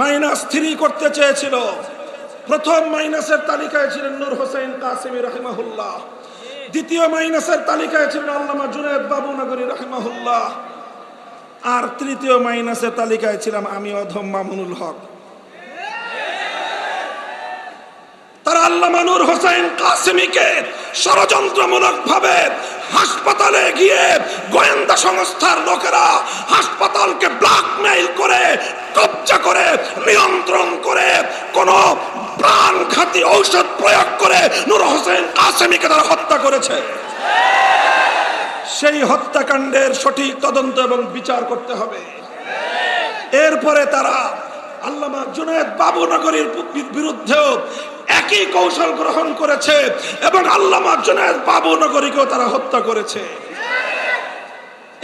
Minus three করতে চেয়েছিল। প্রথম মাইনাসের তালিকায় ছিলেন নূর হোসেন কাসিমি রাহিমাহুল্লাহ। দ্বিতীয় মাইনাসের তালিকায় ছিলেন আল্লামা জুনেদ বাবুনগরী রাহিমাহুল্লাহ। আর তৃতীয় মাইনাসের তালিকায় ছিলাম আমি অধম মামুনুল হক। তারা আল্লাহ মানুর হোসেন কাসিমিকে ষড়যন্ত্রমূলক ভাবে হাসপাতালে গিয়ে গোয়েন্দা সংস্থার লোকেরা হাসপাতালকে ব্ল্যাকমেইল করে কবজা করে, নিয়ন্ত্রণ করে, কোন প্রাণঘাতী ঔষধ প্রয়োগ করে নূর হোসেন কাসেমিকে তারা হত্যা করেছে। সেই হত্যাকাণ্ডের সঠিক তদন্ত এবং বিচার করতে হবে। এরপরে তারা আল্লামা জুনায়দ বাবুনগরীর বিরুদ্ধেও একই কৌশল গ্রহণ করেছে এবং আল্লামা জুনায়দ বাবুনগরীকেও তারা হত্যা করেছে।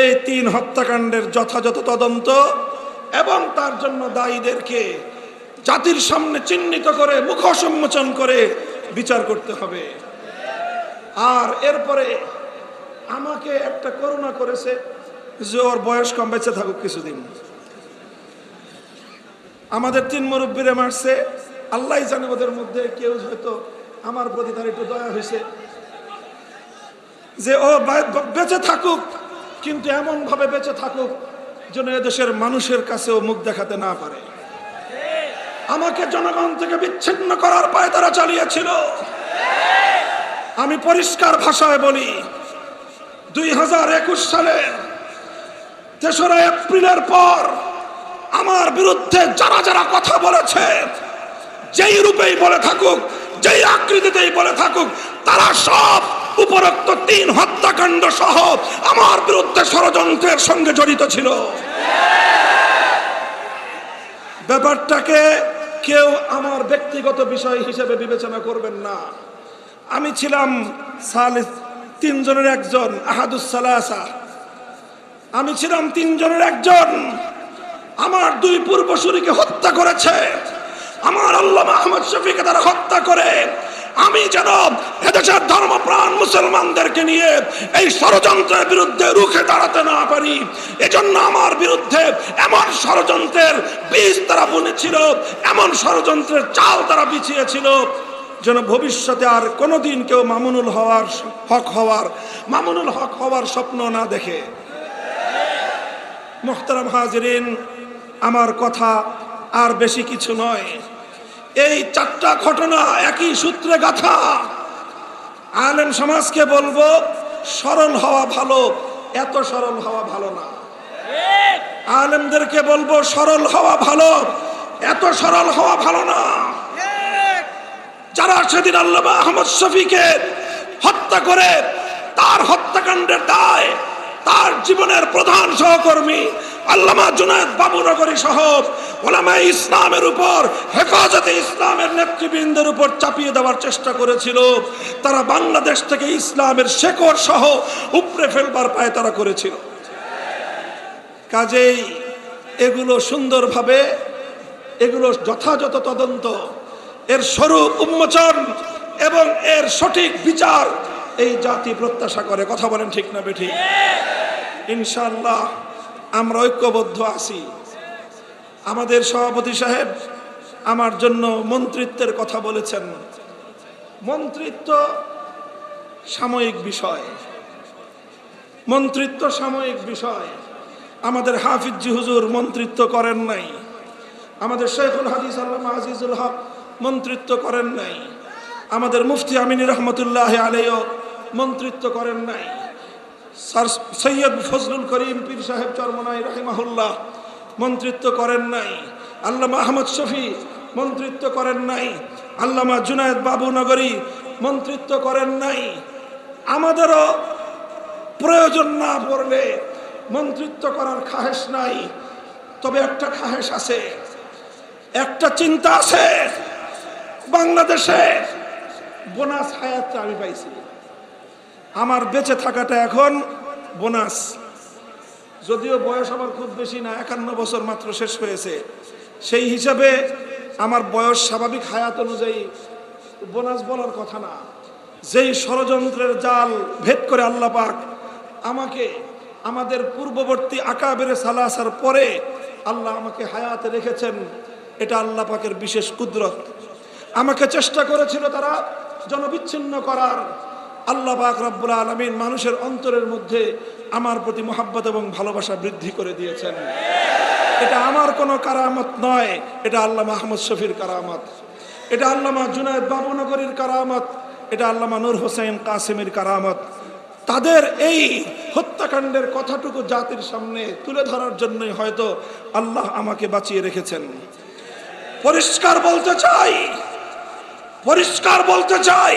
এই তিন হত্যাকাণ্ডের যথাযথ তদন্ত এবং তার জন্য দায়ীদেরকে জাতির সামনে চিহ্নিত করে মুখ সম্মোচন করে বিচার করতে হবে। আর এরপরে আমাকে একটা করুণা করেছে যে ওর বয়স কম, বেঁচে থাকুক কিছুদিন। আমাদের তিন মুরব্বীরে মারছে। আল্লাহ জানে ওদের মধ্যে কেউ হয়তো আমার প্রতি তার একটু দয়া হয়েছে। যে ও বেঁচে থাকুক, কিন্তু এমন ভাবে বেঁচে থাকুক যেন এদেশের মানুষের কাছেও মুখ দেখাতে না পারে। আমাকে জনগণ থেকে বিচ্ছিন্ন করার পায় তারা চালিয়েছিল। আমি পরিষ্কার ভাষায় বলি, দুই হাজার একুশ সালের তেসরা এপ্রিলের পর আমার বিরুদ্ধে যারা যারা কথা বলেছে, যেই রূপেই বলে থাকুক, যেই আকৃতিতেই বলে থাকুক, তারা সব উপরোক্ত তিন হত্যাকাণ্ড সহ আমার বিরুদ্ধে ষড়যন্ত্রের সঙ্গে জড়িত ছিল। ব্যাপারটাকে কেউ আমার ব্যক্তিগত বিষয় হিসেবে বিবেচনা করবেন না। আমি ছিলাম সালিস তিনজনের একজন আহাদুসালাসা আমি ছিলাম তিনজনের একজন। আমার দুই পূর্বসূরিকে হত্যা করেছে। আমার আল্লাহ আহমদ শফিকে তারা হত্যা করে। আমি যেন এদেশের ধর্মপ্রাণ মুসলমানদেরকে নিয়ে এই ষড়যন্ত্রের বিরুদ্ধে রুখে দাঁড়াতে না পারি। এজন্য আমার বিরুদ্ধে এমন ষড়যন্ত্রের বীজ তারা বুনেছিল, এমন ষড়যন্ত্রের চাল তারা বিছিয়েছিল যেন ভবিষ্যতে আর কোনোদিন কেউ মামুনুল হওয়ার হক হওয়ার, মামুনুল হক হওয়ার স্বপ্ন না দেখে। মোহতারাম হাজরিন, আমার কথা আর বেশি কিছু নয়। এই চারটা ঘটনা একই সূত্রে গাথা। আলেম সমাজকে বলব, সরল হওয়া ভালো, এত সরল হওয়া ভালো না। আলেমদেরকে বলব, সরল হওয়া ভালো, এত সরল হওয়া ভালো না। যারা সেদিন আল্লাহ আহমদ শফিকে হত্যা করে, তার হত্যাকাণ্ডের দায়, তার জীবনের প্রধান সহকর্মী আল্লামা জুনায়দ বাবুনগরী সহ ওলামা ইসলামের উপর, হেফাজতে ইসলামের নেতৃবৃন্দের উপর চাপিয়ে দেওয়ার চেষ্টা করেছিল। তারা বাংলাদেশ থেকে ইসলামের শেকড় সহ উপড়ে ফেলবার পায় তারা করেছিল। কাজেই এগুলো সুন্দরভাবে, এগুলো যথাযথ তদন্ত, এর স্বরূপ উন্মোচন এবং এর সঠিক বিচার এই জাতি প্রত্যাশা করে। কথা বলেন ঠিক না বেঠিক? ইনশাল্লাহ আমরা ঐক্যবদ্ধ আছি। আমাদের সভাপতি সাহেব আমার জন্য মন্ত্রিত্বের কথা বলেছেন। মন্ত্রিত্ব সাময়িক বিষয়। মন্ত্রিত্ব সাময়িক বিষয়। আমাদের হাফিজি হুজুর মন্ত্রিত্ব করেন নাই। আমাদের শেখুল হাদিস আল্লামা আজিজুল হক মন্ত্রিত্ব করেন নাই। আমাদের মুফতি আমিনী রহমতুল্লাহ আলেও মন্ত্রিত্ব করেন নাই। সৈয়দ ফজলুল করিম পীর সাহেব চরমনাই রহিমাহুল্লাহ, মন্ত্রিত্ব করেন নাই। আল্লামা আহমদ শফি, মন্ত্রিত্ব করেন নাই। আল্লামা জুনায়দ বাবু নগরী, মন্ত্রিত্ব করেন নাই। আমাদেরও প্রয়োজন না পড়লে মন্ত্রিত্ব করার খাহেস নাই। তবে একটা খাহেস আছে, একটা চিন্তা আছে। বাংলাদেশে বোনাস হায়াতটা আমি পাইছি। আমার বেঁচে থাকাটা এখন বোনাস। যদিও বয়স আমার খুব বেশি না, একান্ন বছর মাত্র শেষ হয়েছে। সেই হিসাবে আমার বয়স স্বাভাবিক হায়াত অনুযায়ী বোনাস বলার কথা না। যেই ষড়যন্ত্রের জাল ভেদ করে আল্লাহ পাক আমাকে আমাদের পূর্ববর্তী আকাবের সালাসার পরে আল্লাহ আমাকে হায়াতে রেখেছেন, এটা আল্লাহ পাকের বিশেষ কুদরত। আমাকে চেষ্টা করেছিল তারা জনবিচ্ছিন্ন করার আল্লাহ পাক রব্বুল আলমিন মানুষের অন্তরের মধ্যে আমার প্রতি মোহাব্বত এবং ভালোবাসা বৃদ্ধি করে দিয়েছেন। এটা আমার কোনো কারামত নয়, এটা আল্লাহ মাহমুদ শফির কারামত। এটা আল্লামা জুনায়দ বাবুনগরীর কারামত, এটা আল্লামা নূর হোসেন কাসিমের কারামত। তাদের এই হত্যাকাণ্ডের কথাটুকু জাতির সামনে তুলে ধরার জন্যই হয়তো আল্লাহ আমাকে বাঁচিয়ে রেখেছেন। পরিষ্কার বলতে চাই, পরিষ্কার বলতে চাই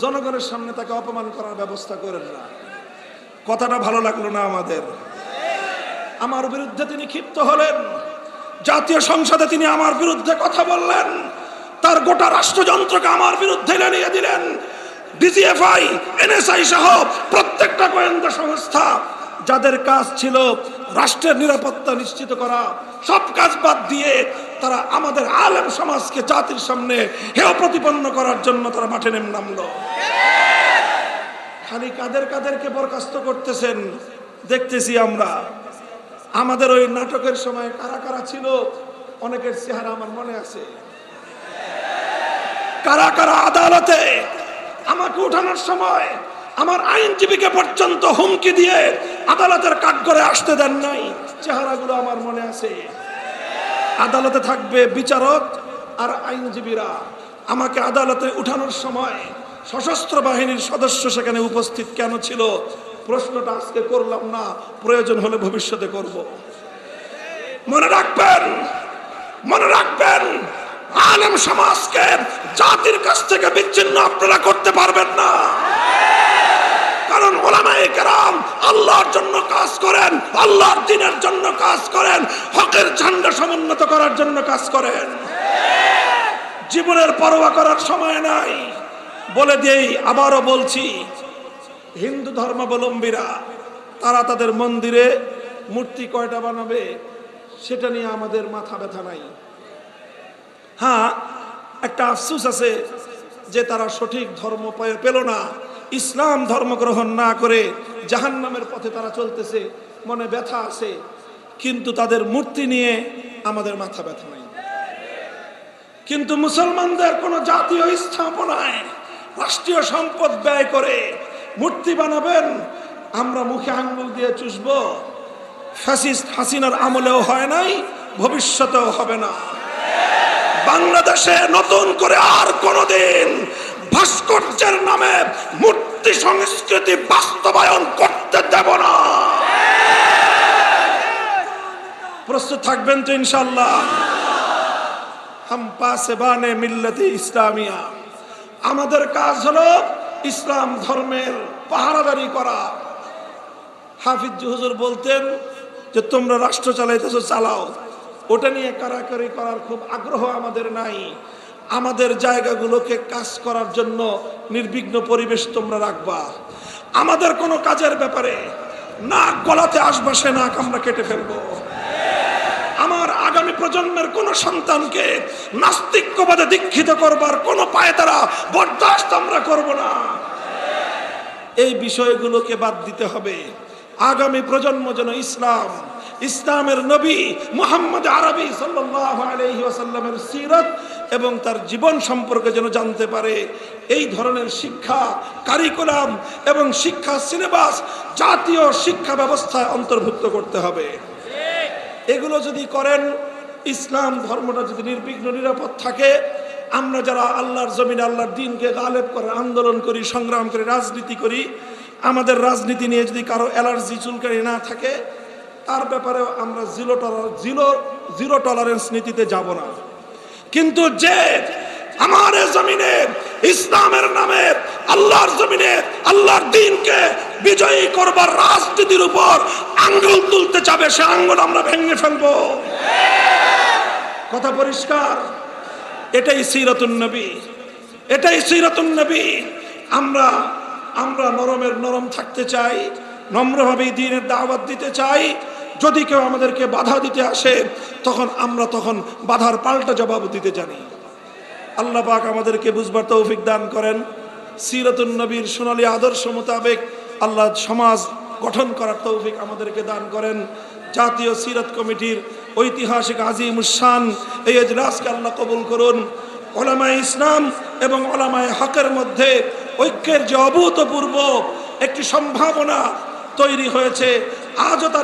জনগণের সামনে তাকে অপমান করার ব্যবস্থা করেন না। কথাটা ভালো লাগল না আমাদের। আমার বিরুদ্ধে তিনি ক্ষিপ্ত হলেন। জাতীয় সংসদে তিনি আমার বিরুদ্ধে কথা বললেন। তার গোটা রাষ্ট্রযন্ত্রকে আমার বিরুদ্ধে নিয়ে দিলেন। ডিজিএফআই, এনএসআই সহ প্রত্যেকটা গোয়েন্দা সংস্থা, যাদের কাজ ছিল রাষ্ট্রের নিরাপত্তা নিশ্চিত করা, সব কাজ বাদ দিয়ে তারা আমাদের আলেম সমাজকে, জাতির সামনে হেয় প্রতিপন্ন করার জন্য তারা মাঠে নেমে নামলো। খালি কাদের কাদেরকে বরখাস্ত করতেছেন, দেখতেছি আমরা। আমাদের ওই নাটকের সময় কারা কারা ছিল, অনেকের চেহারা আমার মনে আছে। কারা কারা আদালতে আমাকে উঠানোর সময় আমার আইনজীবীকে পর্যন্ত হুমকি দিয়ে আদালতের কাঠগড়ে আসতে দেন নাই, চেহারাগুলো আমার মনে আছে। আদালতে থাকবে বিচারক আর আইনজীবীরা। আমাকে আদালতে উঠানোর সময় সশস্ত্র বাহিনীর সদস্য সেখানে উপস্থিত কেন ছিল? প্রশ্নটা আজকে করলাম না, প্রয়োজন হলে ভবিষ্যতে করব। মনে রাখবেন মনে রাখবেন, আলেম সমাজকে জাতির কাছ থেকে বিচ্ছিন্ন আপনারা করতে পারবেন না। কারণ ওলামায়ে কেরাম আল্লাহর জন্য কাজ করেন, আল্লাহর দিনের জন্য কাজ করেন, হকের ঝান্ডা সমুন্নত করার জন্য কাজ করেন। জীবনের পরোয়া করার সময় নাই। বলে দিয়েই আবারও বলছি, হিন্দু ধর্মাবলম্বীরা, তারা তাদের মন্দিরে মূর্তি কয়টা বানাবে, সেটা নিয়ে আমাদের মাথা ব্যথা নাই। হ্যাঁ একটা আফসুস আছে যে তারা সঠিক ধর্ম পেল না। ইসলাম ধর্ম গ্রহণ না করে জাহান নামের পথে তারা চলতেছে, মনে ব্যথা আছে, কিন্তু তাদের মূর্তি নিয়ে আমাদের মাথা ব্যথা নাই। কিন্তু মুসলমানদের কোনো জাতীয় স্থাপনায় রাষ্ট্রীয় সম্পদ ব্যয় করে মূর্তি বানাবেন, আমরা মুখে আঙ্গুল দিয়ে চুষব, ফ্যাসিস্ট হাসিনার আমলেও হয় নাই, ভবিষ্যতেও হবে না। বাংলাদেশে নতুন করে আর কোনোদিন ভাস্কর্যের নামে মূর্তি সংস্কৃতি বাস্তবায়ন করতে দেব না। প্রস্তুত থাকবেন তো ইনশাল্লাহ হাম পাসে বানে মিল্লতি ইসলামিয়া। আমাদের কাজ হলো ইসলাম ধর্মের পাহারাদারি করা। হাফিজ হুজুর বলতেন যে, তোমরা রাষ্ট্র চালাইতেছো, চালাও। ওটা নিয়ে কারাকারি করার খুব আগ্রহ আমাদের নাই। আমাদের জায়গাগুলোকে কাজ করার জন্য নির্বিঘ্ন পরিবেশ তোমরা রাখবা। আমাদের কোনো কাজের ব্যাপারে নাক গলাতে আসবা, সে নাক আমরা কেটে ফেলব। আমার আগামী প্রজন্মের কোন সন্তানকে নাস্তিক্যবাদে দীক্ষিত করবার কোন পায়ে তারা বরদাস্ত আমরা করব না। এই বিষয়গুলোকে বাদ দিতে হবে। আগামী প্রজন্ম যেন ইসলাম, ইসলামের নবী মুহাম্মদ আরবি সাল্লাল্লাহু আলাইহি ওয়াসাল্লামের সিরাত এবং তার জীবন সম্পর্কে যেন জানতে পারে। এই ধরনের শিক্ষা কারিকুলাম এবং শিক্ষা সিলেবাস জাতীয় শিক্ষা ব্যবস্থায় অন্তর্ভুক্ত করতে হবে। এগুলো যদি করেন, ইসলাম ধর্মটা যদি নির্বিঘ্ন নিরাপদ থাকে, আমরা যারা আল্লাহর জমিনে আল্লাহর দিনকে গালেব করে, আন্দোলন করি, সংগ্রাম করি, রাজনীতি করি, আমাদের রাজনীতি নিয়ে যদি কারও অ্যালার্জি চুলকানি না থাকে, তার ব্যাপারেও আমরা zero tolerance zero zero tolerance নীতিতে যাব না। কিন্তু যে আমার জমিনে, ইসলামের নামে, আল্লাহর জমিনে, আল্লাহর দিনকে বিজয়ী করবার রাজনীতির উপর আঙ্গুল তুলতে চাবে সে আঙ্গুল আমরা ভেঙে ফেলব। কথা পরিষ্কার? এটাই সিরাতুন নবী। এটাই সিরাতুন নবী। আমরা আমরা নরমের নরম থাকতে চাই, নম্রভাবে এই দিনের দাওয়াত দিতে চাই যদি কেউ আমাদেরকে বাধা দিতে আসে, তখন আমরা তখন বাধার পাল্টা জবাব দিতে জানি। আল্লাহ পাক আমাদেরকে বুঝবার তৌফিক দান করেন। সিরাতুন নবীর সোনালী আদর্শ মোতাবেক আল্লাহ সমাজ গঠন করার তৌফিক আমাদেরকে দান করেন। জাতীয় সিরাত কমিটির ঐতিহাসিক আজিম উসান এই এজলাসকে আল্লাহ কবুল করুন। ওলামায় ইসলাম এবং ওলামায় হকের মধ্যে ঐক্যের যে অভূতপূর্ব একটি সম্ভাবনা তৈরি হয়েছে, আজও তার